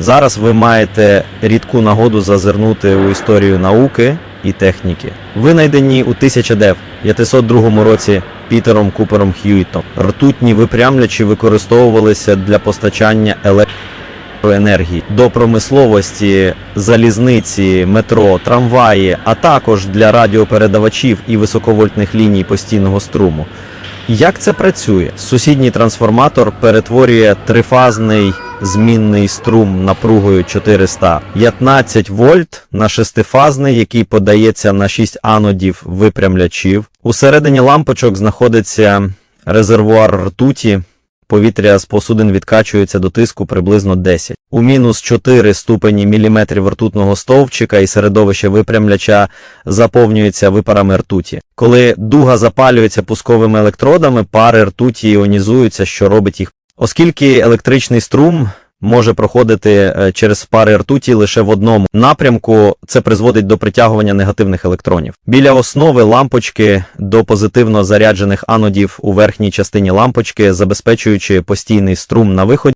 Зараз ви маєте рідку нагоду зазирнути у історію науки і техніки. Винайдені у 1902 році Пітером Купером Х'юітом. Ртутні випрямлячі використовувалися для постачання електроенергії до промисловості, залізниці, метро, трамваї, а також для радіопередавачів і високовольтних ліній постійного струму. Як це працює? Сусідній трансформатор перетворює трифазний змінний струм напругою 415 вольт на шестифазний, який подається на 6 анодів випрямлячів. Усередині лампочок знаходиться резервуар ртуті. Повітря з посудин відкачується до тиску приблизно 10. У мінус 4 ступені міліметрів ртутного стовпчика і середовище випрямляча заповнюється випарами ртуті. Коли дуга запалюється пусковими електродами, пари ртуті іонізуються, що робить їх. Оскільки електричний струм може проходити е, через пари ртуті лише в одному напрямку, це призводить до притягування негативних електронів. Біля основи лампочки до позитивно заряджених анодів у верхній частині лампочки, забезпечуючи постійний струм на виході.